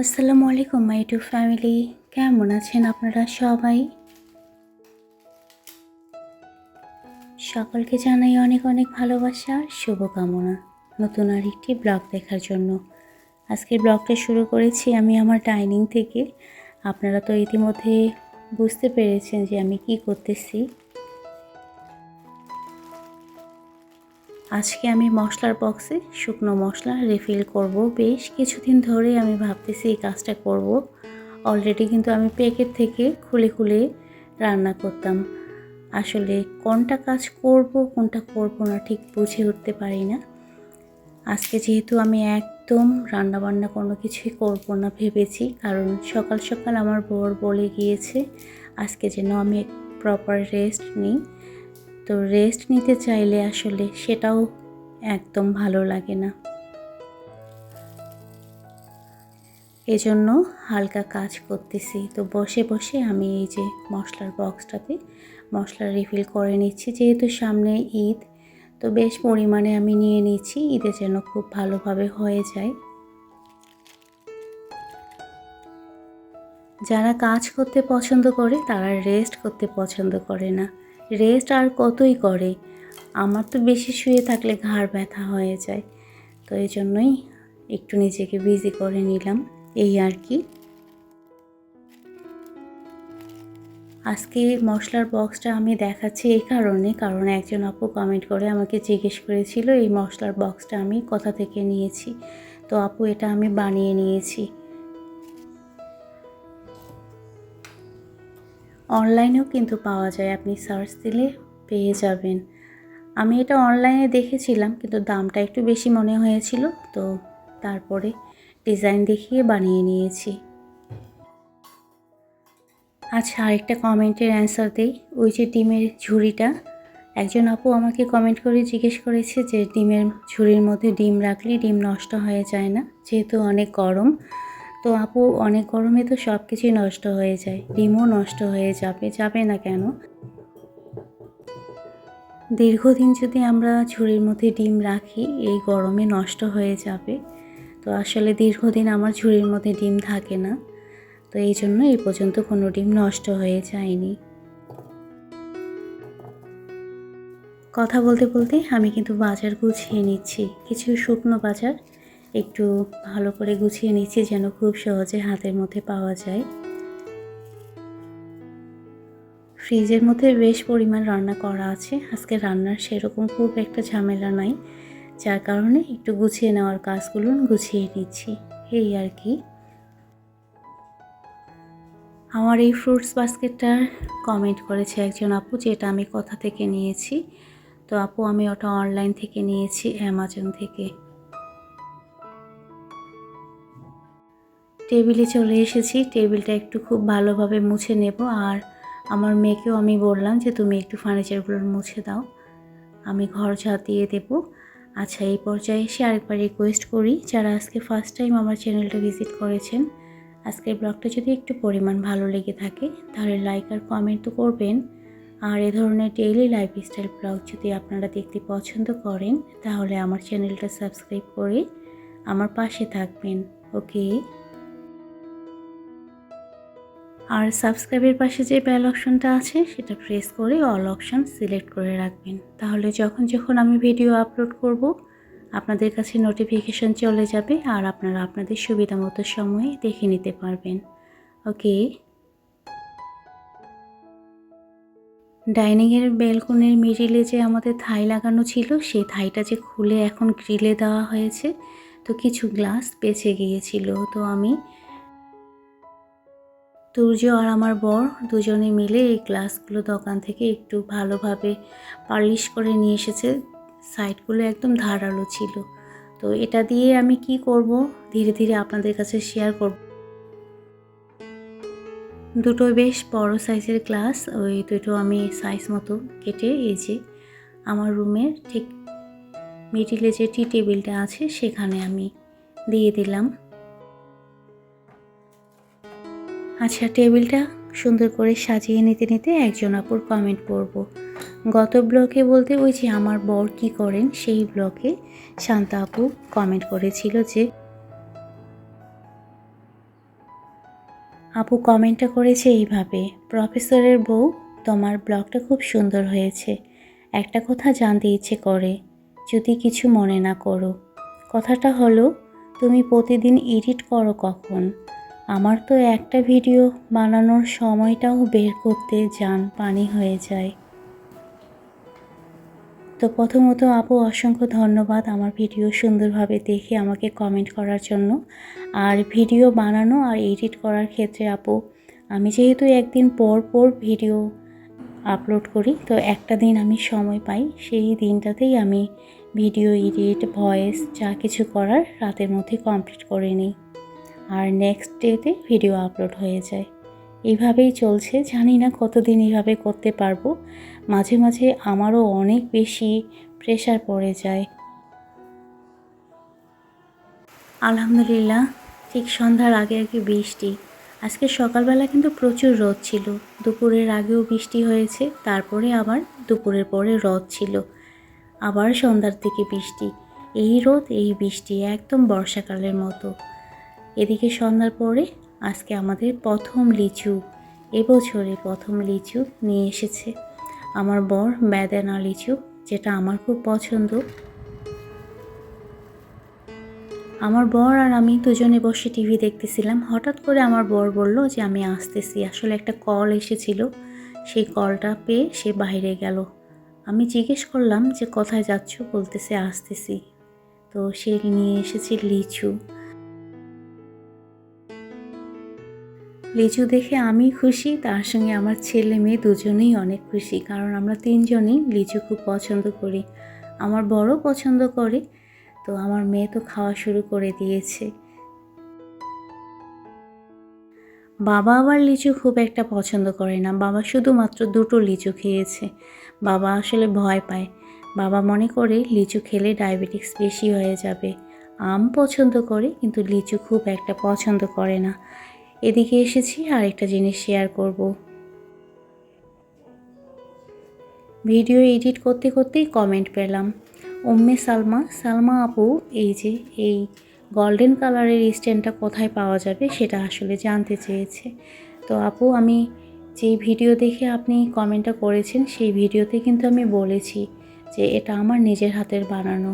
আসসালামু আলাইকুম, মাই to family. কেমন আছেন আপনারা সবাই? সকলকে জানাই অনেক অনেক ভালোবাসা, শুভকামনা। নতুন আর একটি ব্লগ দেখার জন্য। আজকের ব্লগটা শুরু করেছি আমি আমার ডাইনিং থেকে। আপনারা তো ইতিমধ্যে বুঝতে পেরেছেন যে আমি কি করতেছি। আজকে আমি মশলার বক্সে শুকনো মশলা রিফিল করব। বেশ কিছুদিন ধরে আমি ভাবতেছি এই কাজটা করব। অলরেডি কিন্তু আমি প্যাকেট থেকে খুলে খুলে রান্না করতাম। আসলে কোনটা কাজ করব, কোনটা করব না ঠিক বুঝে উঠতে পারি না। আজকে যেহেতু আমি একদম রান্না বান্না কোনো কিছুই করব না ভেবেছি, কারণ সকাল সকাল আমার বর বলে গিয়েছে, আজকে যেন আমি প্রপার রেস্ট নিই। তো রেস্ট নিতে চাইলে আসলে সেটাও একদম ভালো লাগে না। এজন্য হালকা কাজ করতেছি। তো বসে বসে আমি এই যে মশলার বক্সটাতে মশলা রিফিল করে নিচ্ছি। যেহেতু সামনে ঈদ, তো বেশ পরিমাণে আমি নিয়ে নিচ্ছি। ঈদে যেন খুব ভালোভাবে হয়ে যায়। যারা কাজ করতে পছন্দ করে, তারা রেস্ট করতে পছন্দ করে না। রেস্ট আর কতই করে? আমার তো বেশি শুয়ে থাকলে ঘাড় ব্যথা হয়ে যায়। তো এই জন্যই একটু নিজেকে বিজি করে নিলাম, এই আর কি। আজকে মশলার বক্সটা আমি দেখাচ্ছি এই কারণে, কারণ একজন আপু কমেন্ট করে আমাকে জিজ্ঞেস করেছিল, এই মশলার বক্সটা আমি কোথা থেকে নিয়েছি? তো আপু, এটা আমি বানিয়ে নিয়েছি। অনলাইনেও কিন্তু পাওয়া যায়। আপনি সার্চ দিলে পেয়ে যাবেন। আমি এটা অনলাইনে দেখেছিলাম, কিন্তু দামটা একটু বেশি মনে হয়েছিল, তো তারপরে ডিজাইন দেখিয়ে বানিয়ে নিয়েছি। আচ্ছা আরেকটা কমেন্টের অ্যান্সার দিই। ওই যে ডিমের ঝুড়িটা, একজন আপু আমাকে কমেন্ট করে জিজ্ঞেস করেছে যে, ডিমের ঝুড়ির মধ্যে ডিম রাখলে ডিম নষ্ট হয়ে যায় না? যেহেতু অনেক গরম তো আপু, অনেক গরমে তো সব কিছুই নষ্ট হয়ে যায়। ডিমও নষ্ট হয়ে যাবে যাবে না কেন? দীর্ঘদিন যদি আমরা ঝুড়ির মধ্যে ডিম রাখি, এই গরমে নষ্ট হয়ে যাবে। তো আসলে দীর্ঘদিন আমার ঝুড়ির মধ্যে ডিম থাকে না। তো এই জন্য এই পর্যন্ত কোনো ডিম নষ্ট হয়ে যায়নি। কথা বলতে বলতে আমি কিন্তু বাজার গুছিয়ে নিচ্ছি। কিছু শুকনো বাজার একটু ভালো করে গুছিয়ে নিচ্ছি যেন খুব সহজে হাতের মধ্যে পাওয়া যায়। ফ্রিজের মধ্যে বেশ পরিমাণ রান্না করা আছে। আজকে রান্নার সেরকম খুব একটা ঝামেলা নাই। যার কারণে একটু গুছিয়ে নেওয়ার কাজগুলো গুছিয়ে নিচ্ছি। এই আর কি। আমার এই ফ্রুটস বাস্কেটটা কমেন্ট করেছে একজন আপু, যেটা আমি কথা থেকে নিয়েছি। তো আপু, আমি ওটা অনলাইন থেকে নিয়েছি, অ্যামাজন থেকে। টেবিলে চলে এসেছি। টেবিলটা একটু খুব ভালোভাবে মুছে নেব। আর আমার মেয়েকেও আমি বললাম যে, তুমি একটু ফার্নিচারগুলো মুছে দাও। আমি ঘর ঝাঁট দিয়ে দেব। আচ্ছা এই পর্যায়ে এসে আরেকবার রিকোয়েস্ট করি যারা আজকে ফার্স্ট টাইম আমার চ্যানেলটা ভিজিট করেছেন। আজকের ব্লগটা যদি একটু পরিমাণ ভালো লেগে থাকে, তাহলে লাইক আর কমেন্ট তো করবেন। আর এ ধরনের ডেইলি লাইফস্টাইল ব্লগ যদি আপনারা দেখতে পছন্দ করেন, তাহলে আমার চ্যানেলটা সাবস্ক্রাইব করে আমার পাশে থাকবেন। ওকে আর সাবস্ক্রাইবের পাশে যে বেল অপশনটা আছে, সেটা প্রেস করে অল অপশন সিলেক্ট করে রাখবেন। তাহলে যখন যখন আমি ভিডিও আপলোড করব, আপনাদের কাছে নোটিফিকেশন চলে যাবে আর আপনারা আপনাদের সুবিধা মতো সময়ে দেখে নিতে পারবেন। ওকে ডাইনিংয়ের বেলকনির মিডিলে যে আমাদের থাই লাগানো ছিল সেই থাইটা যে খুলে এখন গ্রিলে দেওয়া হয়েছে, তো কিছু গ্লাস বেঁচে গিয়েছিল। তো আমি তুর্য আর আমার বর দুজনে মিলে এই গ্লাসগুলো দোকান থেকে একটু ভালোভাবে পালিশ করে নিয়ে এসেছে। সাইডগুলো একদম ধারালো ছিল। তো এটা দিয়ে আমি কি করব? ধীরে ধীরে আপনাদের কাছে শেয়ার করব। দুটো বেশ বড় সাইজের গ্লাস, ওই দুটো আমি সাইজ মতো কেটে এই যে আমার রুমের ঠিক মিডিলে যে টি টেবিলটা আছে সেখানে আমি দিয়ে দিলাম। আচ্ছা টেবিলটা সুন্দর করে সাজিয়ে নিতে নিতে একজন আপুর কমেন্ট করব। গত ব্লকে বলতে ওই যে আমার বর কি করেন, সেই ব্লকে শান্তা আপু কমেন্ট করেছিল যে, আপু কমেন্টটা করেছে এইভাবে, প্রফেসরের বউ, তোমার ব্লগটা খুব সুন্দর হয়েছে। একটা কথা জানতে ইচ্ছে করে, যদি কিছু মনে না করো। কথাটা হলো, তুমি প্রতিদিন এডিট করো কখন? আমার তো একটা ভিডিও বানানোর সময়টাও বের করতে যান পানি হয়ে যায়। তো প্রথমত আপু, অসংখ্য ধন্যবাদ আমার ভিডিও সুন্দরভাবে দেখে আমাকে কমেন্ট করার জন্য। আর ভিডিও বানানো আর এডিট করার ক্ষেত্রে আপু, আমি যেহেতু একদিন পর পর ভিডিও আপলোড করি, তো একটা দিন আমি সময় পাই, সেই দিনটাতেই আমি ভিডিও এডিট ভয়েস যা কিছু করার রাতের মধ্যে কমপ্লিট করে নিই। আর নেক্সট ডেতে ভিডিও আপলোড হয়ে যায়। এইভাবেই চলছে, জানি না কতদিন এইভাবে করতে পারব। মাঝে মাঝে আমারও অনেক বেশি প্রেশার পড়ে যায়। আলহামদুলিল্লাহ, ঠিক সন্ধ্যার আগে আগে বৃষ্টি। আজকে সকালবেলা কিন্তু প্রচুর রোদ ছিল। দুপুরের আগেও বৃষ্টি হয়েছে, তারপরে আবার দুপুরের পরে রোদ ছিল। আবার সন্ধ্যার দিকে বৃষ্টি। এই রোদ, এই বৃষ্টি, একদম বর্ষাকালের মতো। এদিকে সন্ধ্যার পরে আজকে আমাদের প্রথম লিচু, এবছরে প্রথম লিচু নিয়ে এসেছে। আমার বর বেদানা লিচু, যেটা আমার খুব পছন্দ। আমার বর আর আমি দুজনে বসে টিভি দেখতেছিলাম। হঠাৎ করে আমার বর বলল যে, আমি আসতেছি। আসলে একটা কল এসেছিল। সেই কলটা পেয়ে সে বাইরে গেল। আমি জিজ্ঞেস করলাম যে, কোথায় যাচ্ছ? বলতেছে, আসতেছি। তো সে নিয়ে এসেছে লিচু। লিচু দেখে আমি খুশি, তার সঙ্গে আমার ছেলে মেয়ে দুজনেই অনেক খুশি, কারণ আমরা তিনজনেই লিচু খুব পছন্দ করি। আমার বড় পছন্দ করে, তো আমার মেয়ে তো খাওয়া শুরু করে দিয়েছে। বাবা আবার লিচু খুব একটা পছন্দ করে না, বাবা শুধুমাত্র দুটো লিচু খেয়েছে। বাবা আসলে ভয় পায়। বাবা মনে করে লিচু খেলে ডায়াবেটিক্স বেশি হয়ে যাবে। আম পছন্দ করে, কিন্তু লিচু খুব একটা পছন্দ করে না। এদিকে এসেছি আর একটা জিনিস শেয়ার করব। ভিডিও এডিট করতে করতেই কমেন্ট পেলাম। উম্মে সালমা সালমা আপু, এই যে এই গোল্ডেন কালারের স্ট্যান্ডটা কোথায় পাওয়া যাবে সেটা আসলে জানতে চেয়েছে। তো আপু, আমি যেই ভিডিও দেখে আপনি কমেন্টটা করেছেন, সেই ভিডিওতে কিন্তু আমি বলেছি যে এটা আমার নিজের হাতের বানানো।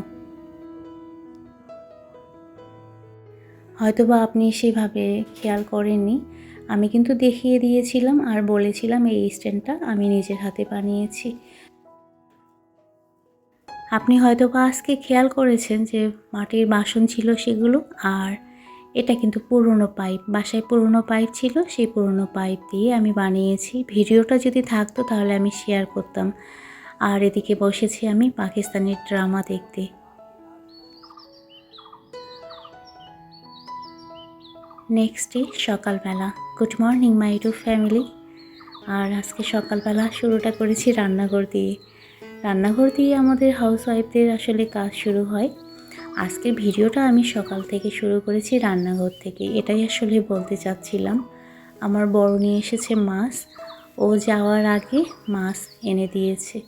হয়তোবা আপনি সেভাবে খেয়াল করেননি। আমি কিন্তু দেখিয়ে দিয়েছিলাম আর বলেছিলাম এই স্ট্যান্ডটা আমি নিজের হাতে বানিয়েছি। আপনি হয়তো বা আজকে খেয়াল করেছেন যে মাটির বাসন ছিল সেগুলো আর এটা কিন্তু পুরনো পাইপ। বাসায় পুরনো পাইপ ছিল, সেই পুরনো পাইপ দিয়ে আমি বানিয়েছি। ভিডিওটা যদি থাকতো তাহলে আমি শেয়ার করতাম। আর এদিকে বসেছি আমি পাকিস্তানের ড্রামা দেখতে। নেক্সট ডে সকালবেলা। Good morning my to family আর আজকে সকালবেলা শুরুটা করেছি রান্নাঘর দিয়ে। রান্নাঘর দিয়ে আমাদের হাউস ওয়াইফদের আসলে কাজ শুরু হয়। আজকের ভিডিওটা আমি সকাল থেকে শুরু করেছি রান্নাঘর থেকে। এটাই আসলে বলতে চাচ্ছিলাম। আমার বড় নিয়ে এসেছে মাছ। ও যাওয়ার আগে মাছ এনে দিয়েছে।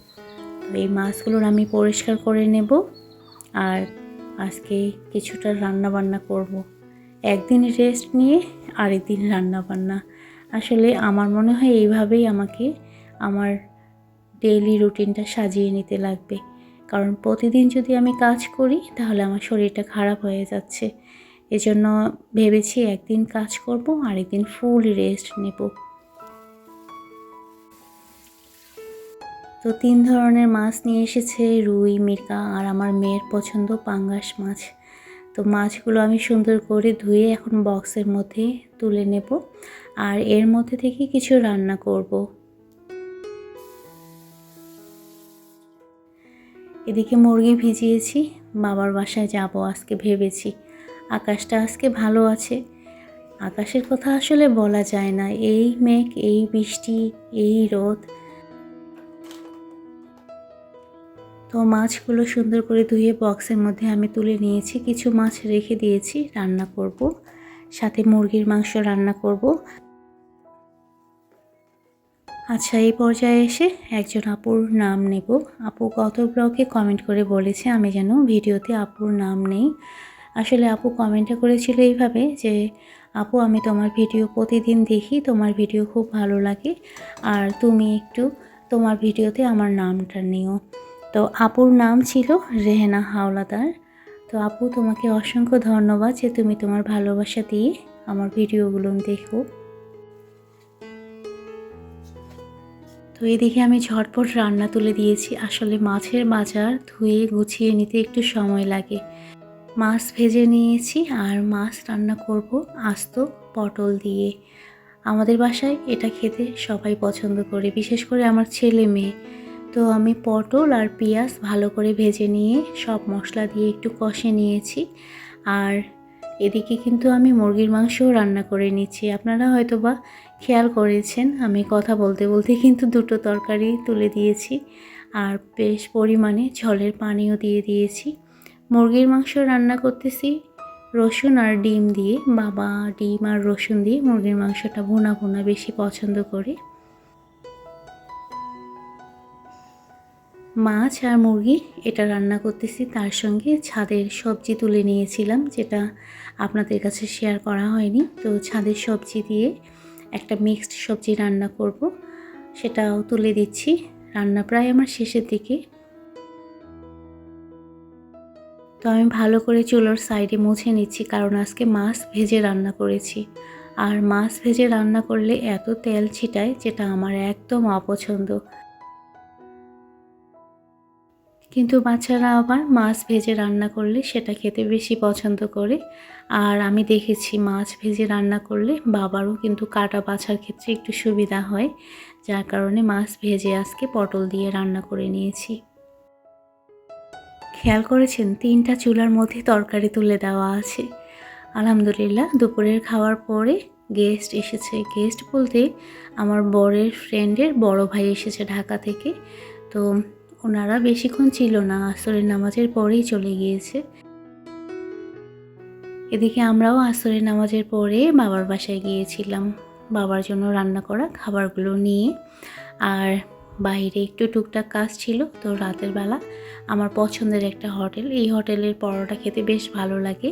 তো এই মাছগুলোর আমি পরিষ্কার করে নেব। আর আজকে কিছুটা রান্না বান্না করব। একদিন রেস্ট নিয়ে আরেকদিন রান্না বান্না আসলে আমার মনে হয় এইভাবেই আমাকে আমার ডেইলি রুটিনটা সাজিয়ে নিতে লাগবে। কারণ প্রতিদিন যদি আমি কাজ করি, তাহলে আমার শরীরটা খারাপ হয়ে যাচ্ছে। এজন্য ভেবেছি একদিন কাজ করব, আরেকদিন ফুল রেস্ট নেব। তো তিন ধরনের মাছ নিয়ে এসেছে, রুই, মির্কা আর আমার মেয়ের পছন্দ পাঙ্গাস মাছ। তো মাছগুলো আমি সুন্দর করে ধুয়ে এখন বক্সের মধ্যে তুলে নেব। আর এর মধ্যে থেকে কিছু রান্না করব। এদিকে মুরগি ভিজিয়েছি, বাবার বাসায় যাব আজকে ভেবেছি। আকাশটা আজকে ভালো আছে। আকাশের কথা আসলে বলা যায় না। এই মেঘ, এই বৃষ্টি, এই রোদ তো মাছগুলো সুন্দর করে ধুয়ে বক্সের মধ্যে আমি তুলে নিয়েছি। কিছু মাছ রেখে দিয়েছি, রান্না করব। সাথে মুরগির মাংস রান্না করব। আচ্ছা এই পর্যায়ে এসে একজন আপুর নাম নেব। আপু গত ব্লগে কমেন্ট করে বলেছে, আমি যেন ভিডিওতে আপুর নাম নেই। আসলে আপু কমেন্টটা করেছিল এইভাবে যে, আপু, আমি তোমার ভিডিও প্রতিদিন দেখি, তোমার ভিডিও খুব ভালো লাগে। আর তুমি একটু তোমার ভিডিওতে আমার নামটা নিও। তো আপুর নাম ছিল রেহেনা হাওলাদার। তো আপু, তোমাকে অসংখ্য ধন্যবাদ যে তুমি তোমার ভালোবাসা দিয়ে আমার ভিডিওগুলো দেখো। তো এদিকে আমি ঝটপট রান্না তুলে দিয়েছি। আসলে মাছের বাজার ধুয়ে গুছিয়ে নিতে একটু সময় লাগে। মাছ ভেজে নিয়েছি আর মাছ রান্না করব আস্ত পটল দিয়ে। আমাদের বাসায় এটা খেতে সবাই পছন্দ করে, বিশেষ করে আমার ছেলে মেয়ে। তো আমি পটল আর পেঁয়াজ ভালো করে ভেজে নিয়ে সব মশলা দিয়ে একটু কষে নিয়েছি। আর এদিকে কিন্তু আমি মুরগির মাংসও রান্না করে নিচ্ছি। আপনারা হয়তো বা খেয়াল করেছেন, আমি কথা বলতে বলতে কিন্তু দুটো তরকারি তুলে দিয়েছি আর বেশ পরিমাণে ঝলের পানিও দিয়ে দিয়েছি। মুরগির মাংস রান্না করতেছি রসুন আর ডিম দিয়ে। বাবা ডিম আর রসুন দিয়ে মুরগির মাংসটা ভুনা ভুনা বেশি পছন্দ করে। মাছ আর মুরগি এটা রান্না করতেছি, তার সঙ্গে ছাদের সবজি তুলে নিয়েছিলাম, যেটা আপনাদের কাছে শেয়ার করা হয়নি। তো ছাদের সবজি দিয়ে একটা মিক্সড সবজি রান্না করব, সেটাও তুলে দিচ্ছি। রান্না প্রায় আমার শেষের দিকে। তো আমি ভালো করে চুলোর সাইডে মুছে নিচ্ছি, কারণ আজকে মাছ ভেজে রান্না করেছি। আর মাছ ভেজে রান্না করলে এত তেল ছিটায়, যেটা আমার একদম অপছন্দ। কিন্তু বাচ্চারা আবার মাছ ভেজে রান্না করলে সেটা খেতে বেশি পছন্দ করে। আর আমি দেখেছি মাছ ভেজে রান্না করলে বাবারও কিন্তু কাটা বাছার ক্ষেত্রে একটু সুবিধা হয়। যার কারণে মাছ ভেজে আজকে পটল দিয়ে রান্না করে নিয়েছি। খেয়াল করেছেন, তিনটা চুলার মধ্যে তরকারি তুলে দেওয়া আছে। আলহামদুলিল্লাহ, দুপুরের খাওয়ার পরে গেস্ট এসেছে। গেস্ট বলতে আমার বরের ফ্রেন্ডের বড় ভাই এসেছে ঢাকা থেকে। তো ওনারা বেশিক্ষণ ছিল না, আসরের নামাজের পরেই চলে গিয়েছে। এদিকে আমরাও আসরের নামাজের পরে বাবার বাসায় গিয়েছিলাম। বাবার জন্য রান্না করা খাবারগুলো নিয়ে। আর বাইরে একটু টুকটাক কাজ ছিল, তো রাতের বেলা আমার পছন্দের একটা হোটেল। এই হোটেলের পরোটা খেতে বেশ ভালো লাগে।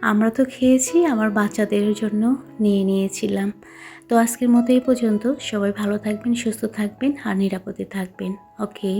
আমরা তো খেয়েছি, আমার বাচ্চাদের জন্য নিয়ে নিয়েছিলাম। তো আজকের মতো এই পর্যন্ত। সবাই ভালো থাকবেন সুস্থ থাকবেন আর নিরাপদে থাকবেন। ওকে